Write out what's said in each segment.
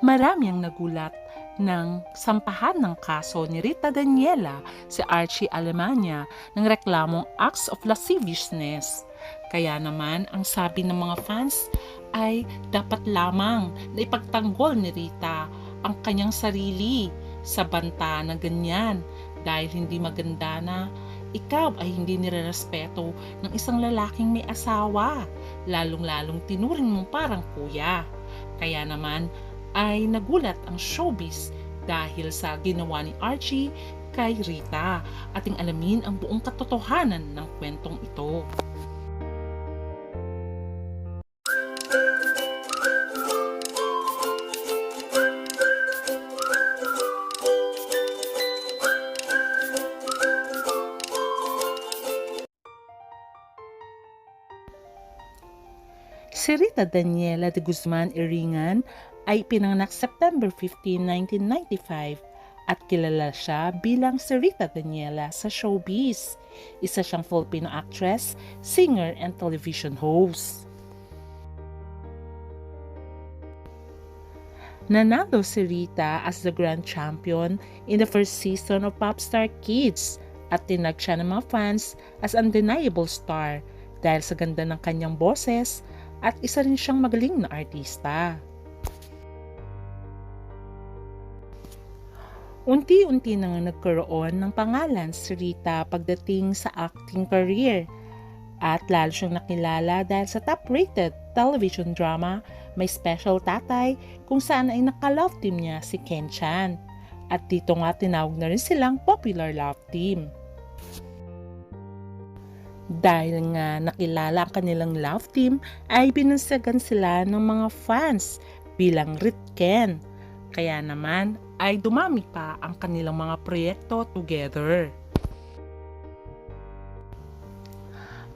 Marami ang nagulat ng sampahan ng kaso ni Rita Daniela si Archie Alemania ng reklamong acts of lasciviousness. Kaya naman ang sabi ng mga fans ay dapat lamang na ipagtanggol ni Rita ang kanyang sarili sa banta na ganyan dahil hindi maganda na ikaw ay hindi nirerespeto ng isang lalaking may asawa, lalong-lalong tinuring mong parang kuya. Kaya naman ay nagulat ang showbiz dahil sa ginawa ni Archie kay Rita. Ating alamin ang buong katotohanan ng kwentong ito. Si Rita Daniela de Guzman Iringan ay pinanganak September 15, 1995 at kilala siya bilang si Rita Daniela sa showbiz. Isa siyang Filipino actress, singer, and television host. Nanalo si Rita as the grand champion in the first season of Popstar Kids at tinag siya ng mga fans as undeniable star dahil sa ganda ng kanyang boses at isa rin siyang magaling na artista. Unti-unti na nga nagkaroon ng pangalan si Rita pagdating sa acting career at lalo siyang nakilala dahil sa top-rated television drama May Special Tatay kung saan ay naka-love team niya si Ken Chan. At dito nga tinawag na rin silang popular love team. Dahil nga nakilala ang kanilang love team ay binansagan sila ng mga fans bilang Ritken. Kaya naman ay dumami pa ang kanilang mga proyekto together.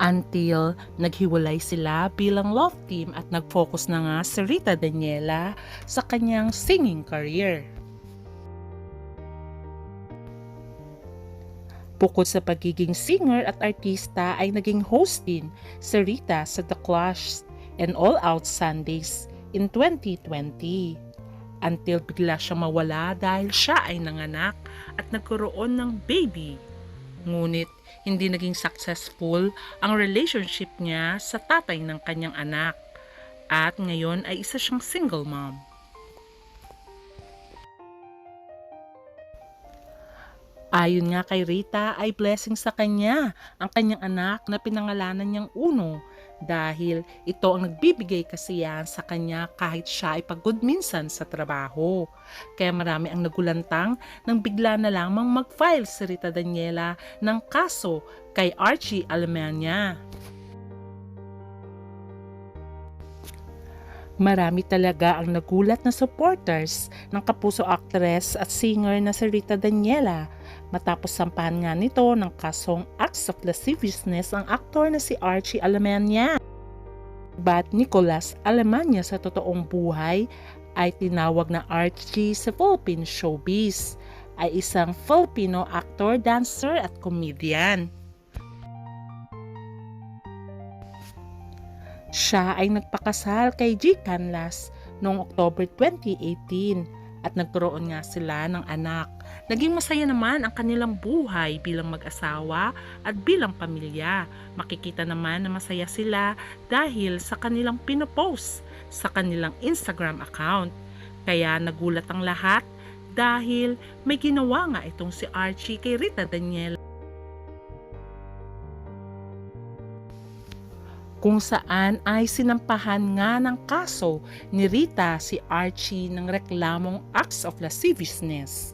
Until naghiwalay sila bilang love team at nag-focus na nga si Rita Daniela sa kanyang singing career. Bukod sa pagiging singer at artista ay naging host din si Rita sa The Clash and All Out Sundays in 2020 until bigla siya mawala dahil siya ay nanganak at nagkaroon ng baby. Ngunit hindi naging successful ang relationship niya sa tatay ng kanyang anak at ngayon ay isa siyang single mom. Ayon nga kay Rita ay blessing sa kanya ang kanyang anak na pinangalanan niyang Uno dahil ito ang nagbibigay kasiyahan sa kanya kahit siya ay pagod minsan sa trabaho. Kaya marami ang nagulantang nang bigla na lamang mag-file si Rita Daniela ng kaso kay Archie Alemania. Marami talaga ang nagulat na supporters ng kapuso actress at singer na si Rita Daniela matapos sampahan nga nito ng kasong acts of lasciviousness ang aktor na si Archie Alemania. But Nicolas Alemania sa totoong buhay ay tinawag na Archie sa Philippine showbiz ay isang Filipino actor, dancer at comedian. Siya ay nagpakasal kay G. Canlas noong October 2018 at nagkaroon nga sila ng anak. Naging masaya naman ang kanilang buhay bilang mag-asawa at bilang pamilya. Makikita naman na masaya sila dahil sa kanilang pinopost sa kanilang Instagram account. Kaya nagulat ang lahat dahil may ginawa nga itong si Archie kay Rita Daniela. Kung saan ay sinampahan nga ng kaso ni Rita si Archie ng reklamong acts of lasciviousness.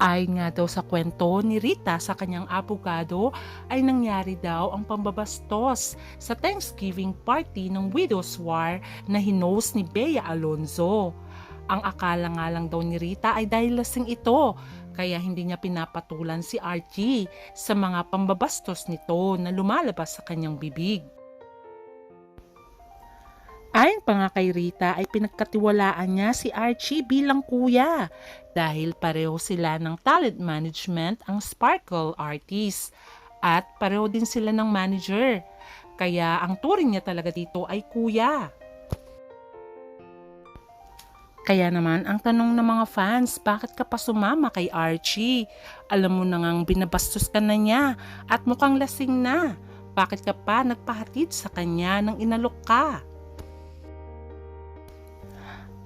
Ay nga daw sa kwento ni Rita sa kanyang abogado ay nangyari daw ang pambabastos sa Thanksgiving party ng Widow's War na hinos ni Bea Alonzo. Ang akala nga lang daw ni Rita ay dahil lasing ito kaya hindi niya pinapatulan si Archie sa mga pambabastos nito na lumalabas sa kanyang bibig. Ayon pa nga kay Rita ay pinagkatiwalaan niya si Archie bilang kuya dahil pareho sila ng talent management ang Sparkle Artist at pareho din sila ng manager. Kaya ang turing niya talaga dito ay kuya. Kaya naman, ang tanong ng mga fans, bakit ka pa sumama kay Archie? Alam mo na ngang binabastos ka na niya at mukhang lasing na. Bakit ka pa nagpahatid sa kanya nang inalok ka?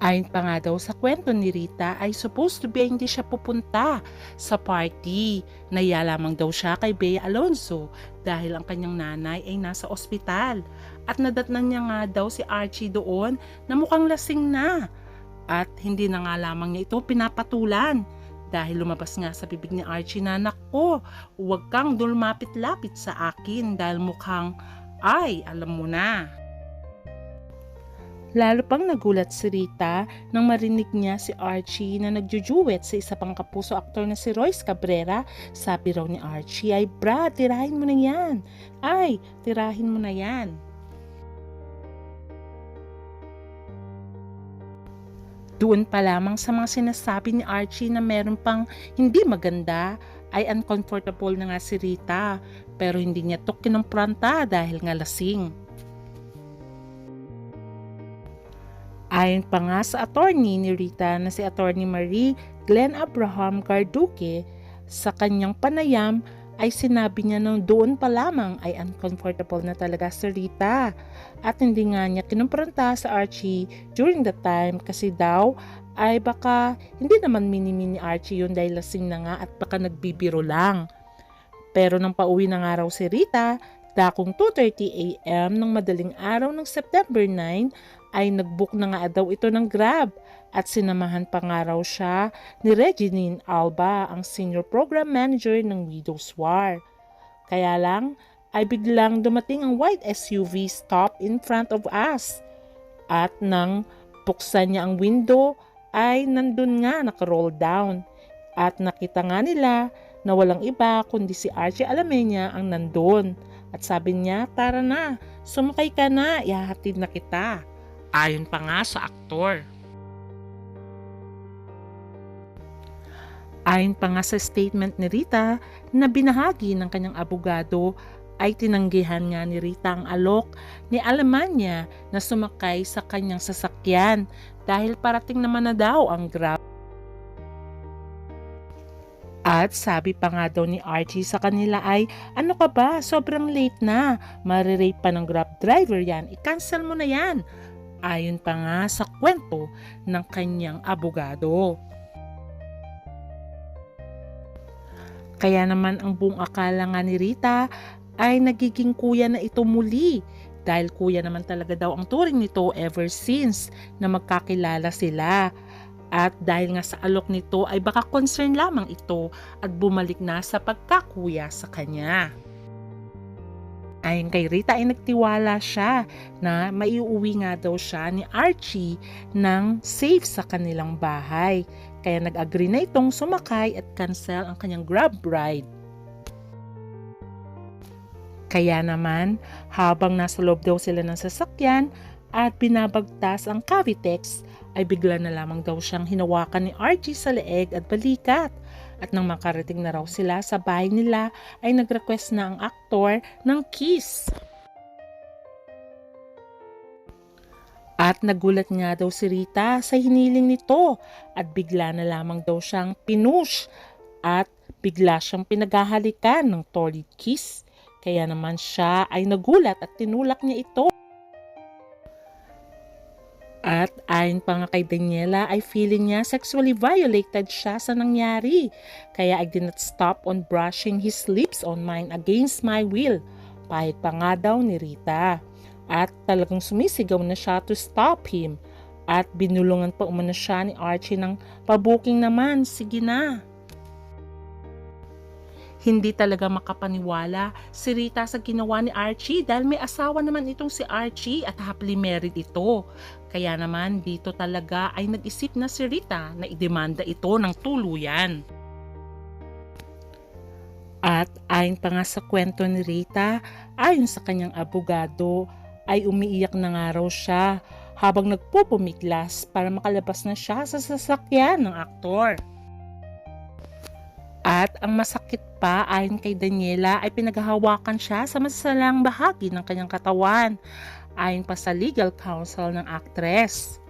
Ayon pa nga daw sa kwento ni Rita ay supposed to be hindi siya pupunta sa party. Naya lamang daw siya kay Bea Alonso dahil ang kanyang nanay ay nasa ospital. At nadatnan niya nga daw si Archie doon na mukhang lasing na. At hindi na nga lamang niya ito pinapatulan. Dahil lumabas nga sa bibig ni Archie na, Nako, huwag kang dulmapit-lapit sa akin dahil mukhang, ay, alam mo na. Lalo pang nagulat si Rita nang marinig niya si Archie na nagjujuwet sa isa pang kapuso aktor na si Royce Cabrera. Sabi raw ni Archie, ay Brad, tirahin mo na yan. Ay, tirahin mo na yan. Doon pa lamang sa mga sinasabi ni Archie na meron pang hindi maganda ay uncomfortable na nga si Rita pero hindi niya to kinumpranta dahil nga lasing. Ayon pa nga sa attorney ni Rita na si attorney Marie Glenn Abraham Garduque, sa kanyang panayam ay sinabi niya nung doon pa lamang ay uncomfortable na talaga si Rita at hindi nga niya kinumpranta sa Archie during the time kasi daw ay baka hindi naman mini-mini Archie yun dahil lasing na nga at baka nagbibiro lang. Pero nang pauwi na nga raw si Rita, dakong 2.30 a.m. ng madaling araw ng September 9 ay nagbook na nga daw ito ng Grab at sinamahan pa nga raw siya ni Reginine Alba, ang Senior Program Manager ng Widows War. Kaya lang ay biglang dumating ang white SUV stop in front of us. At nang buksan niya ang window ay nandun nga nakaroll down. At nakita nga nila na walang iba kundi si Archie Alamenya ang nandun. At sabi niya, tara na, sumakay ka na, ihahatid na kita. Ayon pa nga sa aktor. Ayon pa nga sa statement ni Rita na binahagi ng kanyang abogado ay tinanggihan nga ni Rita ang alok ni Alemanya na sumakay sa kanyang sasakyan dahil parating naman na daw ang Grab. At sabi pa nga daw ni Archie sa kanila ay, ano ka ba, sobrang late na, marirate pa ng Grab driver yan, i-cancel mo na yan. Ayon pa nga sa kwento ng kanyang abogado. Kaya naman ang buong akala nga ni Rita ay nagiging kuya na ito muli. Dahil kuya naman talaga daw ang turing nito ever since na magkakilala sila. At dahil nga sa alok nito ay baka concern lamang ito at bumalik na sa pagkakuya sa kanya. Ayon kay Rita ay nagtiwala siya na maiuwi nga daw siya ni Archie ng safe sa kanilang bahay. Kaya nag-agree na itong sumakay at cancel ang kanyang grab ride. Kaya naman, habang nasa loob daw sila ng sasakyan at binabagtas ang Cavitex, ay bigla na lamang daw siyang hinawakan ni Archie sa leeg at balikat at nang makarating na raw sila sa bahay nila ay nag-request na ang aktor ng kiss. At nagulat nga daw si Rita sa hiniling nito at bigla na lamang daw siyang pinush at bigla siyang pinaghahalikan ng solid kiss. Kaya naman siya ay nagulat at tinulak niya ito. At ayon pa nga kay Daniela ay feeling niya sexually violated siya sa nangyari. Kaya I did not stop on brushing his lips on mine against my will. Pahit pa nga daw ni Rita. At talagang sumisigaw na siya to stop him. At binulungan pa umano siya ni Archie ng pabuking naman, sige na. Hindi talaga makapaniwala si Rita sa ginawa ni Archie dahil may asawa naman itong si Archie at happily married ito. Kaya naman dito talaga ay nag-isip na si Rita na idemanda ito ng tuluyan. At ayon pa nga sa kwento ni Rita, ayon sa kanyang abogado, ay umiiyak na nga raw siya habang nagpupumiglas para makalabas na siya sa sasakyan ng aktor. At ang masakit pa ayon kay Daniela ay pinaghahawakan siya sa masalang bahagi ng kanyang katawan ayon pa sa legal counsel ng actress.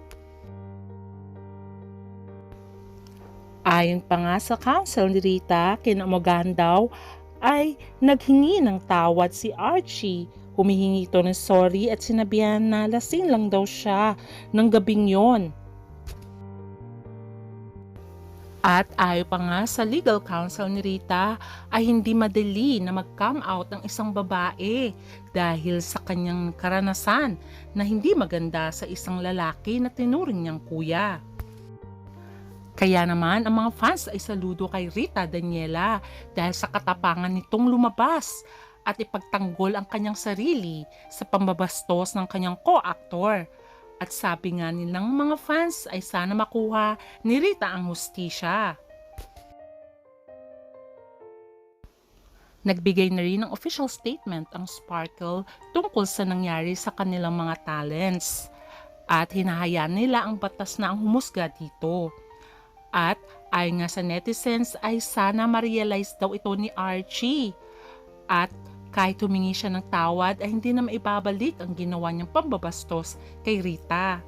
Ayon pa nga sa counsel ni Rita, kinamogahan daw ay naghingi ng tawad si Archie. Humihingi ito ng sorry at sinabihan na lasing lang daw siya ng gabing yon. At ayo pa nga sa legal counsel ni Rita ay hindi madali na mag-come out ang isang babae dahil sa kanyang karanasan na hindi maganda sa isang lalaki na tinuring niyang kuya. Kaya naman ang mga fans ay saludo kay Rita Daniela dahil sa katapangan nitong lumabas at ipagtanggol ang kanyang sarili sa pambabastos ng kanyang co-actor. At sabi nga nilang mga fans ay sana makuha ni Rita ang hustisya. Nagbigay na rin ng official statement ang Sparkle tungkol sa nangyari sa kanilang mga talents. At hinahayaan nila ang batas na ang humusga dito. At ayon nga sa netizens ay sana ma-realize daw ito ni Archie. At kahit humingi siya ng tawad ay hindi na maibabalik ang ginawa niyang pambabastos kay Rita.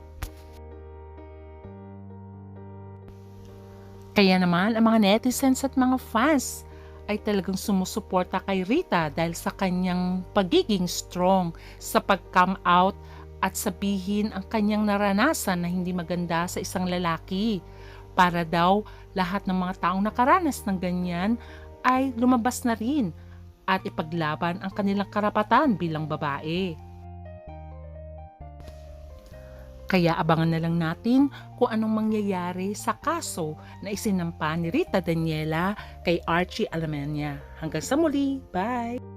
Kaya naman ang mga netizens at mga fans ay talagang sumusuporta kay Rita dahil sa kanyang pagiging strong sa pag-come out at sabihin ang kanyang naranasan na hindi maganda sa isang lalaki para daw lahat ng mga taong nakaranas ng ganyan ay lumabas na rin at ipaglaban ang kanilang karapatan bilang babae. Kaya abangan na lang natin kung anong mangyayari sa kaso na isinampa ni Rita Daniela kay Archie Alamanya. Hanggang sa muli, bye!